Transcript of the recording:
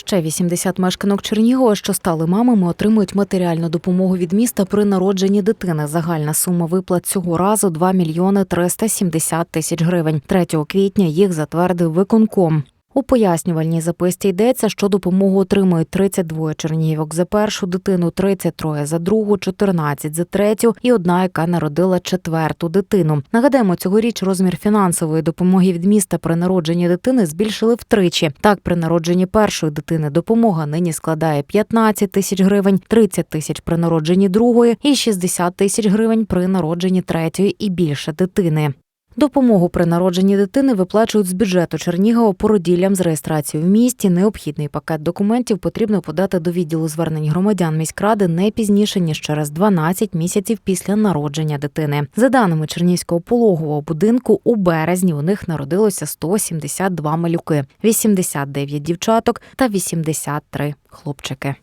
Ще 80 мешканок Чернігова, що стали мамами, отримують матеріальну допомогу від міста при народженні дитини. Загальна сума виплат цього разу 2 мільйони 370 тисяч гривень. 3 квітня їх затвердив виконком. У пояснювальній записці йдеться, що допомогу отримують 32 чернігівок за першу дитину, 33 за другу, 14 за третю і одна, яка народила четверту дитину. Нагадаємо, цьогоріч розмір фінансової допомоги від міста при народженні дитини збільшили втричі. Так, при народженні першої дитини допомога нині складає 15 тисяч гривень, 30 тисяч при народженні другої і 60 тисяч гривень при народженні третьої і більше дитини. Допомогу при народженні дитини виплачують з бюджету Чернігова породіллям з реєстрацією в місті. Необхідний пакет документів потрібно подати до відділу звернень громадян міськради не пізніше ніж через 12 місяців після народження дитини. За даними Чернігівського пологового будинку, у березні у них народилося 172 малюки, 89 дівчаток та 83 хлопчики.